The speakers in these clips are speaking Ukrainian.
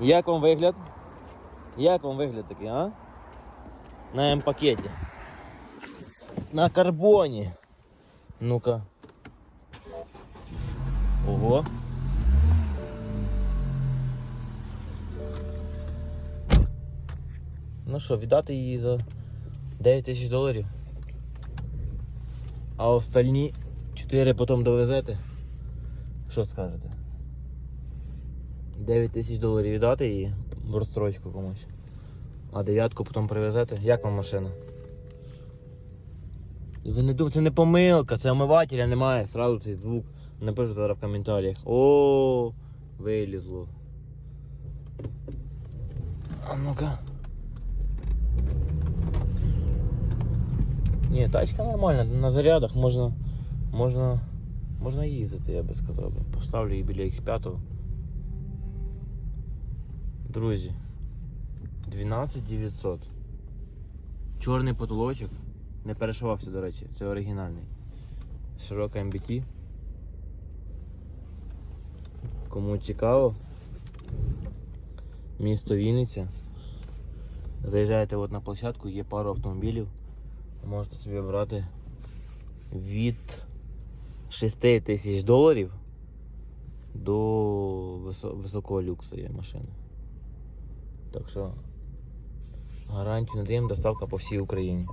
Як вам вигляд? Як вам вигляд такий, а? На М-пакеті. На карбоні. Ну-ка. Ого. Ну що, віддати її за 9 тисяч доларів. А остальні 4 потім довезете. Що скажете? 9 тисяч доларів віддати її в розстрочку комусь. А дев'ятку потім привезете. Як вам машина? Ви не думайте, це не помилка, це омивателя немає, сразу цей звук. Напишуть зараз в коментарях. О, вилізло. А ну-ка. Ні, тачка нормальна, на зарядах можна. Можна. Можна їздити, я би сказав. Поставлю її біля X5. Друзі. 12900. Чорний потолочок. Не перешивався, до речі, це оригінальний. Широка MBT. Кому цікаво. Місто Вінниця. Заїжджаєте от на площадку, є пару автомобілів. Можете собі брати від 6 тисяч доларів до високого люксу є машини. Так що гарантію надаємо доставка по всій Україні.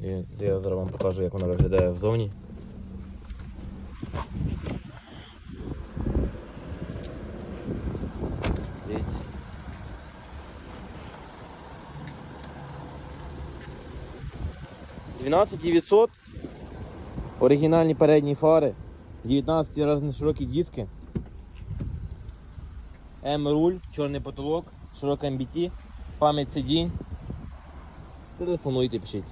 Я, я зараз вам покажу, як вона виглядає взовні. Дивіться. Двенадцать девятьсот. Оригінальні передні фари. 19 разні широкі диски. М-руль, чорний потолок, широка МБТ, пам'ять сидінь. Телефонуйте, пишіть.